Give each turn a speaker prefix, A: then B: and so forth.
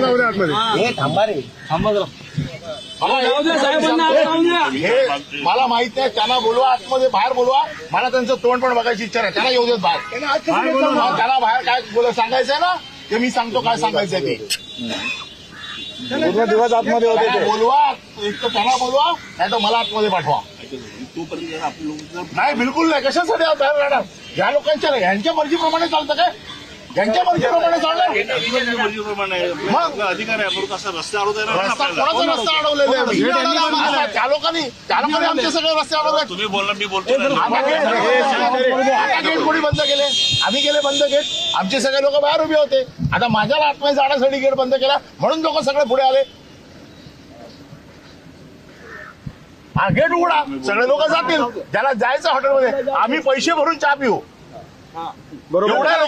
A: त्यांना जाऊ आतमध्ये.
B: हे. थांबा रे.
C: जाऊ द्या साहेबांना आता जाऊ द्या.
D: हे मला माहीत नाही त्यांना बोलवा आतमध्ये बाहेर बोलवा. मला त्यांचं तोंड पण बघायची इच्छा आहे त्यांना येऊ देत बाहेर.
A: बाहेर बोलवा.
D: हा, त्याला बाहेर काय बोल सांगायचंय ना ते मी सांगतो काय सांगायचंय ते.
A: पूर्ण दिवस आतमध्ये होते
D: त्यांना
A: ते.
D: बोलवा एक तर त्यांना बोलवा नाही तर मला आतमध्ये पाठवा. नाही बिलकुल नाही. कशासाठी आज बाहेर राहणार? या लोकांच्या यांच्या मर्जीप्रमाणे चालतं काय? यांच्या मर्जीप्रमाणे चालणार
B: मग. अधिकार आहे
D: रस्ता
B: आपल्याला.
D: कोणाचा रस्ता अडवलेला आहे? आम्ही? आता त्या लोकांनी त्या लोकांनी आमचे सगळे रस्ते अडवले.
B: तुम्ही बोलला मी बोलतो ना.
D: आता गेट आता गेट कोणी बंद केले. आम्ही गेले बंद गेट. आमचे सगळे लोक बाहेर उभे होते. आता माझ्या आतमध्ये जाण्यासाठी गेट बंद केला. म्हणून लोक सगळे पुढे आले. हा गेट उघडा. सगळे लोक जातील. ज्याला जायचं हॉटेलमध्ये आम्ही पैसे भरून चहा पिऊ.
A: बरोबर.
D: एवढ्या